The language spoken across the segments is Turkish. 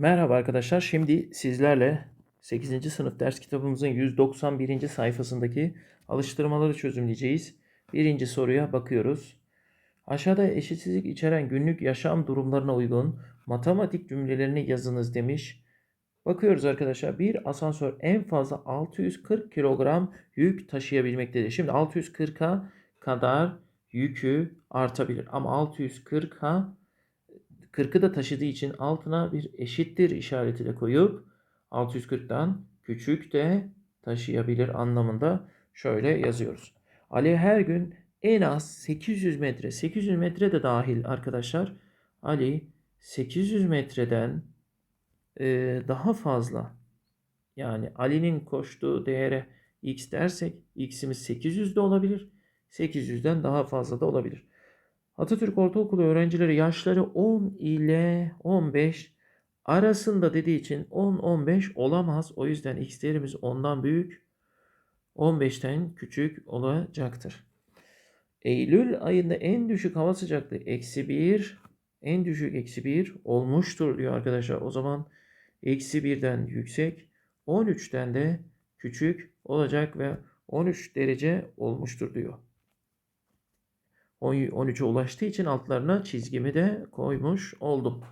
Merhaba arkadaşlar. Şimdi sizlerle 8. sınıf ders kitabımızın 191. sayfasındaki alıştırmaları çözümleyeceğiz. Birinci soruya bakıyoruz. Aşağıda eşitsizlik içeren günlük yaşam durumlarına uygun matematik cümlelerini yazınız demiş. Bakıyoruz arkadaşlar. Bir asansör en fazla 640 kilogram yük taşıyabilmektedir. Şimdi 640'a kadar yükü artabilir. Ama 640'a 40'ı da taşıdığı için altına bir eşittir işareti de koyup 640'dan küçük de taşıyabilir anlamında şöyle yazıyoruz. Ali her gün en az 800 metre, 800 metre de dahil arkadaşlar. Ali 800 metreden e, daha fazla yani Ali'nin koştuğu değere x dersek x'imiz 800 de olabilir. 800'den daha fazla da olabilir. Atatürk Ortaokulu öğrencileri yaşları 10 ile 15 arasında dediği için 10-15 olamaz. O yüzden x değerimiz 10'dan büyük, 15'ten küçük olacaktır. Eylül ayında en düşük hava sıcaklığı eksi 1, en düşük eksi 1 olmuştur diyor arkadaşlar. O zaman eksi 1'den yüksek, 13'ten de küçük olacak ve 13 derece olmuştur diyor. 13'e ulaştığı için altlarına çizgimi de koymuş oldum.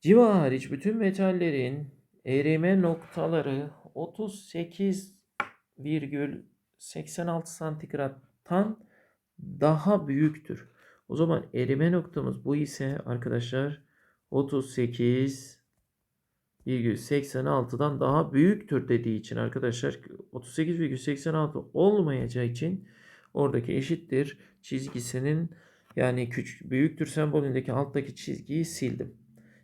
Civa hariç bütün metallerin erime noktaları 38,86 santigrattan daha büyüktür. O zaman erime noktamız bu ise arkadaşlar 38,86'dan daha büyüktür dediği için arkadaşlar 38,86 olmayacağı için oradaki eşittir çizgisinin yani küçük büyüktür sembolündeki alttaki çizgiyi sildim.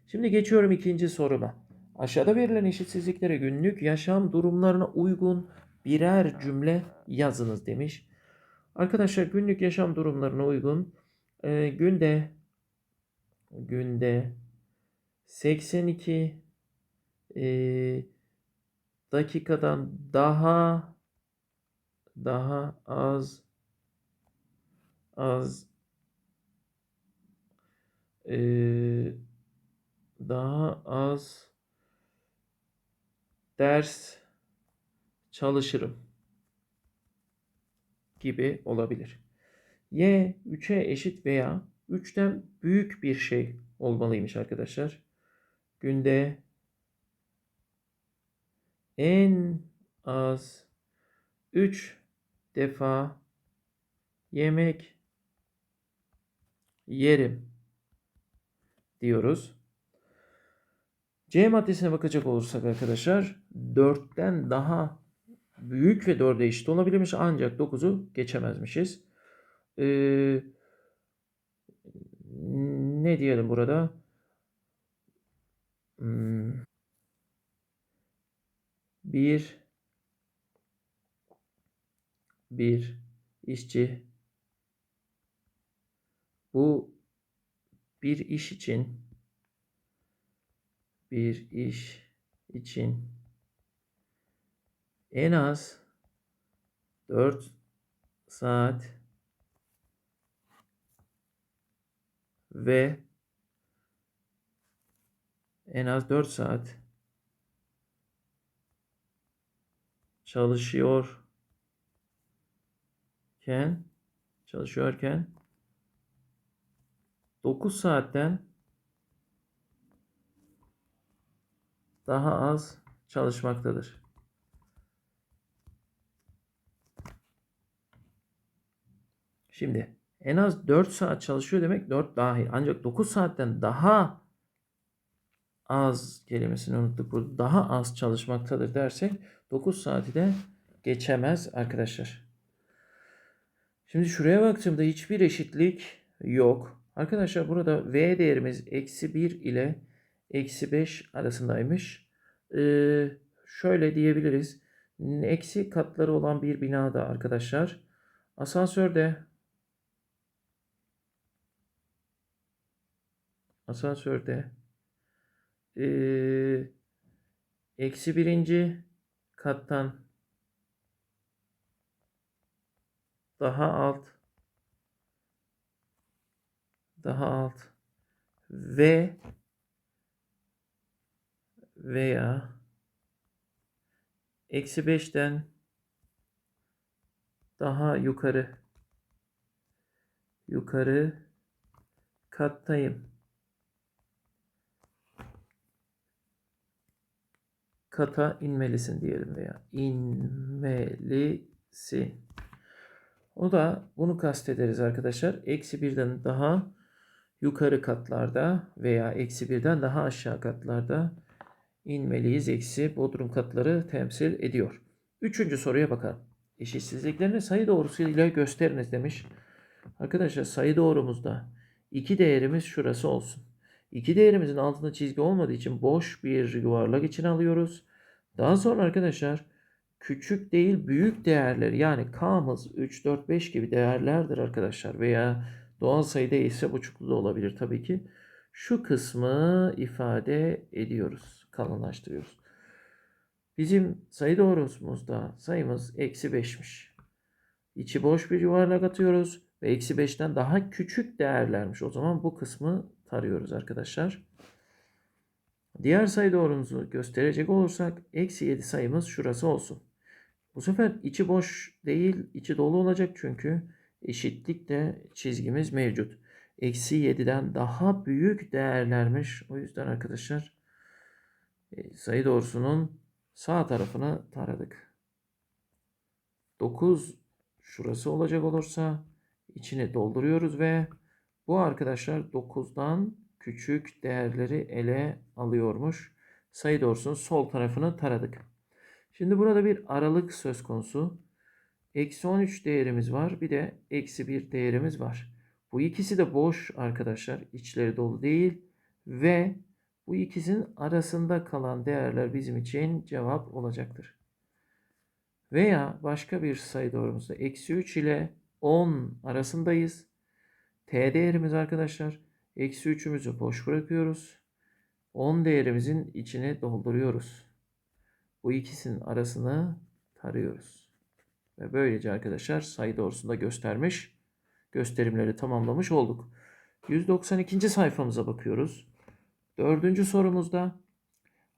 Şimdi geçiyorum ikinci soruma. Aşağıda verilen eşitsizliklere günlük yaşam durumlarına uygun birer cümle yazınız demiş. Arkadaşlar günlük yaşam durumlarına uygun e, günde günde 82 e, dakikadan daha daha az az e, daha az ders çalışırım gibi olabilir. Y 3'e eşit veya 3'ten büyük bir şey olmalıymış arkadaşlar. Günde en az 3 defa yemek yerim diyoruz. C maddesine bakacak olursak arkadaşlar 4'ten daha büyük ve 4'e eşit olabilirmiş ancak 9'u geçemezmişiz. Ee, ne diyelim burada? Hmm. Bir bir işçi bu bir iş için bir iş için en az 4 saat ve en az 4 saat çalışıyorken çalışıyorken 9 saatten daha az çalışmaktadır. Şimdi en az 4 saat çalışıyor demek 4 dahil. Ancak 9 saatten daha az kelimesini unuttuk. Burada daha az çalışmaktadır dersek 9 saati de geçemez arkadaşlar. Şimdi şuraya baktığımda hiçbir eşitlik yok. Arkadaşlar burada V değerimiz eksi 1 ile eksi 5 arasındaymış. Ee, şöyle diyebiliriz. Eksi katları olan bir binada arkadaşlar. Asansörde asansörde ee, eksi birinci kattan daha alt daha alt ve veya eksi 5'ten daha yukarı yukarı kattayım. Kata inmelisin diyelim veya inmelisin. O da bunu kastederiz arkadaşlar. Eksi birden daha yukarı katlarda veya eksi birden daha aşağı katlarda inmeliyiz. Eksi bodrum katları temsil ediyor. Üçüncü soruya bakalım. Eşitsizliklerini sayı doğrusuyla gösteriniz demiş. Arkadaşlar sayı doğrumuzda iki değerimiz şurası olsun. İki değerimizin altında çizgi olmadığı için boş bir yuvarlak için alıyoruz. Daha sonra arkadaşlar küçük değil büyük değerler yani k'mız 3, 4, 5 gibi değerlerdir arkadaşlar. Veya doğal sayıda ise buçuklu da olabilir tabii ki. Şu kısmı ifade ediyoruz. Kalınlaştırıyoruz. Bizim sayı doğrusumuzda sayımız eksi 5'miş. İçi boş bir yuvarlak atıyoruz ve eksi 5'ten daha küçük değerlermiş. O zaman bu kısmı tarıyoruz arkadaşlar. Diğer sayı doğrumuzu gösterecek olursak eksi 7 sayımız şurası olsun. Bu sefer içi boş değil içi dolu olacak çünkü eşitlikte çizgimiz mevcut. Eksi 7'den daha büyük değerlermiş. O yüzden arkadaşlar e, sayı doğrusunun sağ tarafını taradık. 9 şurası olacak olursa içine dolduruyoruz ve bu arkadaşlar 9'dan küçük değerleri ele alıyormuş. Sayı doğrusunun sol tarafını taradık. Şimdi burada bir aralık söz konusu. Eksi 13 değerimiz var. Bir de eksi 1 değerimiz var. Bu ikisi de boş arkadaşlar. İçleri dolu değil. Ve bu ikisinin arasında kalan değerler bizim için cevap olacaktır. Veya başka bir sayı doğrumuzda eksi 3 ile 10 arasındayız. T değerimiz arkadaşlar. Eksi 3'ümüzü boş bırakıyoruz. 10 değerimizin içine dolduruyoruz. Bu ikisinin arasını tarıyoruz. Ve böylece arkadaşlar sayı doğrusunda göstermiş, gösterimleri tamamlamış olduk. 192. sayfamıza bakıyoruz. Dördüncü sorumuzda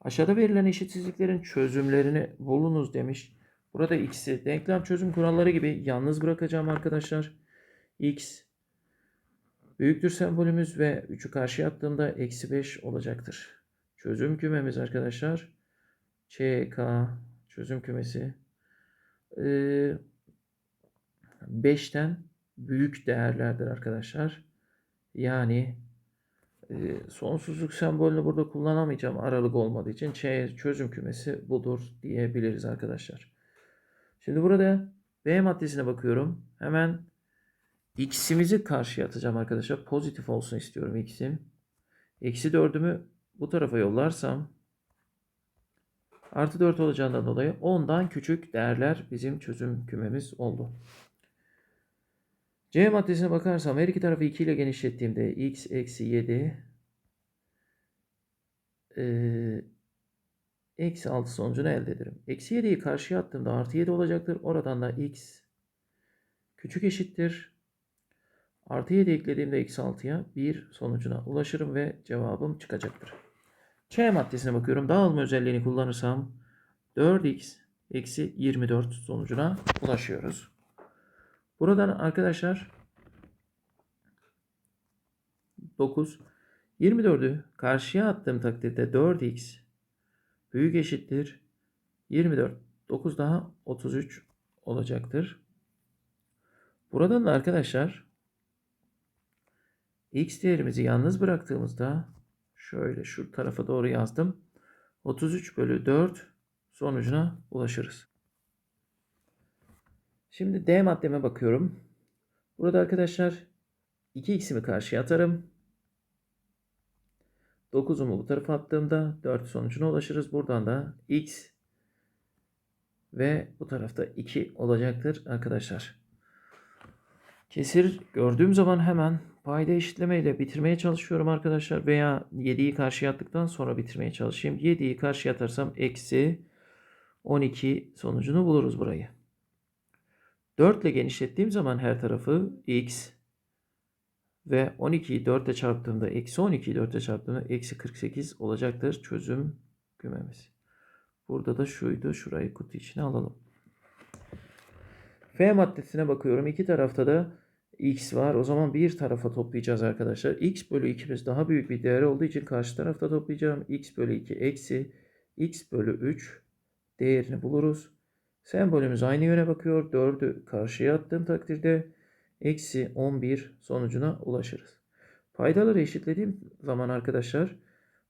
aşağıda verilen eşitsizliklerin çözümlerini bulunuz demiş. Burada x'i denklem çözüm kuralları gibi yalnız bırakacağım arkadaşlar. x büyüktür sembolümüz ve 3'ü karşıya attığımda eksi 5 olacaktır. Çözüm kümemiz arkadaşlar. ÇK çözüm kümesi. Ee, 5'ten büyük değerlerdir arkadaşlar. Yani e, sonsuzluk sembolünü burada kullanamayacağım aralık olmadığı için Ç çözüm kümesi budur diyebiliriz arkadaşlar. Şimdi burada B maddesine bakıyorum. Hemen x'imizi karşıya atacağım arkadaşlar. Pozitif olsun istiyorum x'im. Eksi 4'ümü bu tarafa yollarsam artı 4 olacağından dolayı 10'dan küçük değerler bizim çözüm kümemiz oldu. C maddesine bakarsam her iki tarafı 2 ile genişlettiğimde x eksi 7 e, eksi 6 sonucunu elde ederim. Eksi 7'yi karşıya attığımda artı 7 olacaktır. Oradan da x küçük eşittir. Artı 7 eklediğimde eksi 6'ya 1 sonucuna ulaşırım ve cevabım çıkacaktır. Ç maddesine bakıyorum. Dağılma özelliğini kullanırsam 4x eksi 24 sonucuna ulaşıyoruz. Buradan arkadaşlar 9 24'ü karşıya attığım takdirde 4x büyük eşittir 24. 9 daha 33 olacaktır. Buradan da arkadaşlar x değerimizi yalnız bıraktığımızda şöyle şu tarafa doğru yazdım. 33 bölü 4 sonucuna ulaşırız. Şimdi D maddeme bakıyorum. Burada arkadaşlar 2x'imi karşıya atarım. 9'umu bu tarafa attığımda 4 sonucuna ulaşırız. Buradan da x ve bu tarafta 2 olacaktır arkadaşlar. Kesir gördüğüm zaman hemen payda eşitleme ile bitirmeye çalışıyorum arkadaşlar. Veya 7'yi karşıya attıktan sonra bitirmeye çalışayım. 7'yi karşıya atarsam eksi 12 sonucunu buluruz burayı. 4 ile genişlettiğim zaman her tarafı x ve 12'yi 4 ile çarptığımda eksi 12'yi 4 ile çarptığımda eksi 48 olacaktır çözüm kümemiz. Burada da şuydu. Şurayı kutu içine alalım. F maddesine bakıyorum. İki tarafta da x var. O zaman bir tarafa toplayacağız arkadaşlar. x bölü 2'miz daha büyük bir değer olduğu için karşı tarafta toplayacağım. x bölü 2 eksi x bölü 3 değerini buluruz. Sembolümüz aynı yöne bakıyor. 4'ü karşıya attığım takdirde eksi 11 sonucuna ulaşırız. Paydaları eşitlediğim zaman arkadaşlar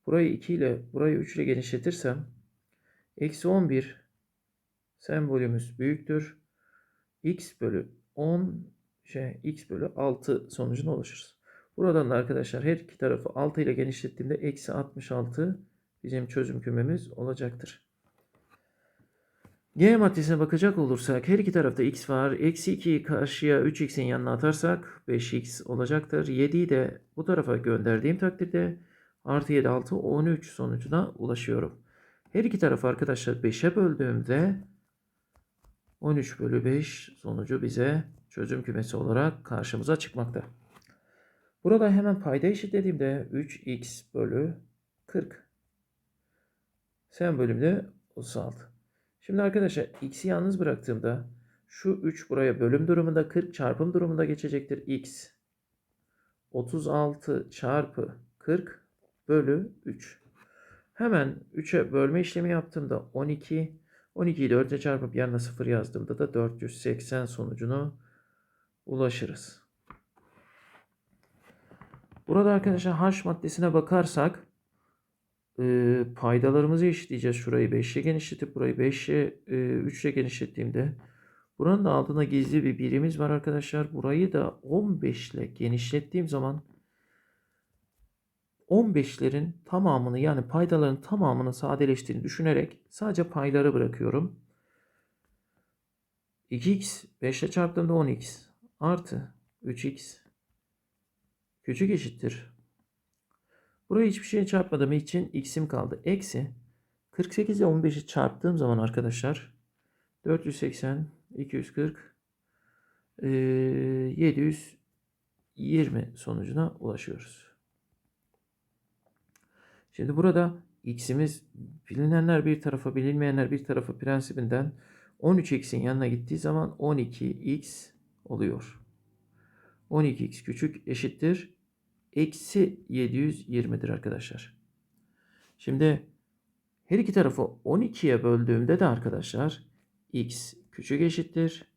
burayı 2 ile burayı 3 ile genişletirsem eksi 11 sembolümüz büyüktür. x bölü 10 şey x bölü 6 sonucuna ulaşırız. Buradan da arkadaşlar her iki tarafı 6 ile genişlettiğimde eksi 66 bizim çözüm kümemiz olacaktır. G maddesine bakacak olursak her iki tarafta x var. Eksi 2'yi karşıya 3x'in yanına atarsak 5x olacaktır. 7'yi de bu tarafa gönderdiğim takdirde artı 7 6 13 sonucuna ulaşıyorum. Her iki tarafı arkadaşlar 5'e böldüğümde 13 bölü 5 sonucu bize çözüm kümesi olarak karşımıza çıkmakta. Burada hemen payda eşitlediğimde 3x bölü 40. Sembolümde 36. Şimdi arkadaşlar x'i yalnız bıraktığımda şu 3 buraya bölüm durumunda 40 çarpım durumunda geçecektir. x 36 çarpı 40 bölü 3. Hemen 3'e bölme işlemi yaptığımda 12 12'yi 4'e çarpıp yanına 0 yazdığımda da 480 sonucunu ulaşırız. Burada arkadaşlar H maddesine bakarsak e, paydalarımızı eşitleyeceğiz. Şurayı 5'e genişletip burayı 5'e e, 3'e genişlettiğimde buranın da altında gizli bir birimiz var arkadaşlar. Burayı da 15 ile genişlettiğim zaman 15'lerin tamamını yani paydaların tamamını sadeleştiğini düşünerek sadece payları bırakıyorum. 2x 5 ile çarptığımda 10x artı 3x küçük eşittir. Buraya hiçbir şey çarpmadığım için x'im kaldı. Eksi 48 ile 15'i çarptığım zaman arkadaşlar 480, 240, 720 sonucuna ulaşıyoruz. Şimdi burada x'imiz bilinenler bir tarafa bilinmeyenler bir tarafa prensibinden 13x'in yanına gittiği zaman 12x oluyor. 12x küçük eşittir. Eksi 720'dir arkadaşlar. Şimdi her iki tarafı 12'ye böldüğümde de arkadaşlar x küçük eşittir.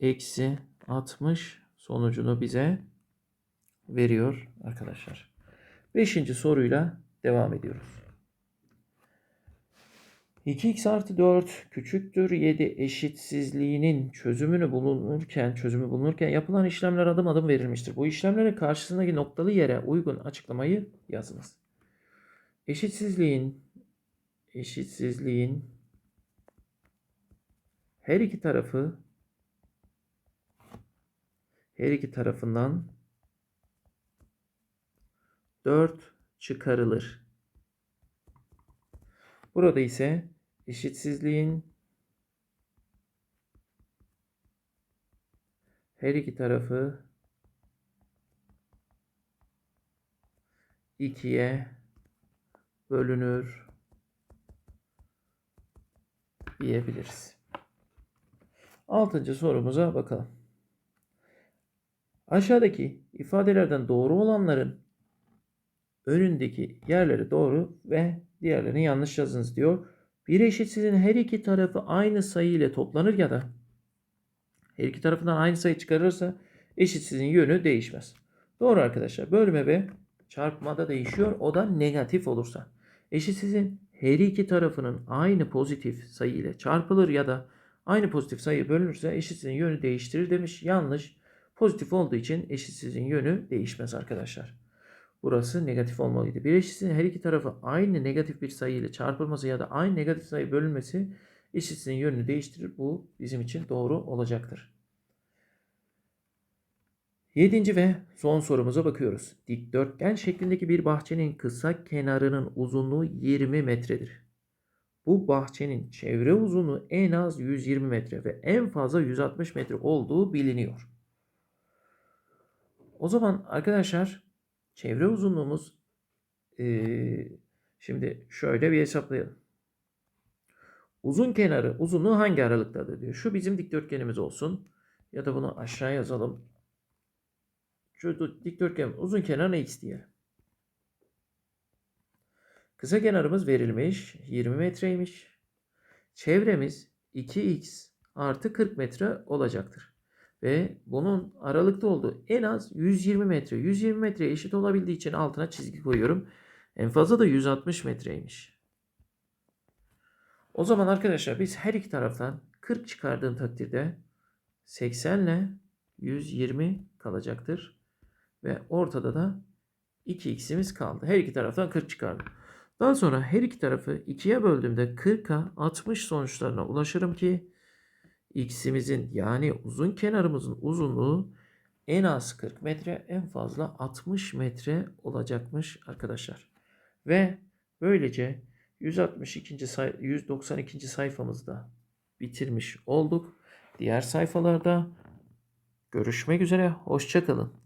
Eksi 60 sonucunu bize veriyor arkadaşlar. Beşinci soruyla devam ediyoruz. 2x artı 4 küçüktür 7 eşitsizliğinin çözümünü bulunurken çözümü bulunurken yapılan işlemler adım adım verilmiştir. Bu işlemlerin karşısındaki noktalı yere uygun açıklamayı yazınız. Eşitsizliğin eşitsizliğin her iki tarafı her iki tarafından 4 çıkarılır. Burada ise eşitsizliğin her iki tarafı ikiye bölünür diyebiliriz. Altıncı sorumuza bakalım. Aşağıdaki ifadelerden doğru olanların önündeki yerleri doğru ve diğerlerini yanlış yazınız diyor. Bir eşitsizliğin her iki tarafı aynı sayı ile toplanır ya da her iki tarafından aynı sayı çıkarırsa eşitsizliğin yönü değişmez. Doğru arkadaşlar. Bölme ve çarpmada değişiyor. O da negatif olursa. Eşitsizliğin her iki tarafının aynı pozitif sayı ile çarpılır ya da aynı pozitif sayı bölünürse eşitsizliğin yönü değiştirir demiş. Yanlış. Pozitif olduğu için eşitsizliğin yönü değişmez arkadaşlar. Burası negatif olmalıydı. Bir eşitsizliğin her iki tarafı aynı negatif bir sayı ile çarpılması ya da aynı negatif sayı bölünmesi eşitsizliğin yönünü değiştirir. Bu bizim için doğru olacaktır. Yedinci ve son sorumuza bakıyoruz. Dikdörtgen şeklindeki bir bahçenin kısa kenarının uzunluğu 20 metredir. Bu bahçenin çevre uzunluğu en az 120 metre ve en fazla 160 metre olduğu biliniyor. O zaman arkadaşlar çevre uzunluğumuz e, Şimdi şöyle bir hesaplayalım. Uzun kenarı uzunluğu hangi aralıktadır diyor. Şu bizim dikdörtgenimiz olsun. Ya da bunu aşağı yazalım. Şu dikdörtgen uzun kenarına x diyelim. Kısa kenarımız verilmiş. 20 metreymiş. Çevremiz 2x artı 40 metre olacaktır. Ve bunun aralıkta olduğu en az 120 metre. 120 metreye eşit olabildiği için altına çizgi koyuyorum. En fazla da 160 metreymiş. O zaman arkadaşlar biz her iki taraftan 40 çıkardığım takdirde 80 ile 120 kalacaktır. Ve ortada da 2x'imiz kaldı. Her iki taraftan 40 çıkardım. Daha sonra her iki tarafı 2'ye böldüğümde 40'a 60 sonuçlarına ulaşırım ki x'imizin yani uzun kenarımızın uzunluğu en az 40 metre en fazla 60 metre olacakmış arkadaşlar. Ve böylece 162. say 192. sayfamızda bitirmiş olduk. Diğer sayfalarda görüşmek üzere. Hoşçakalın.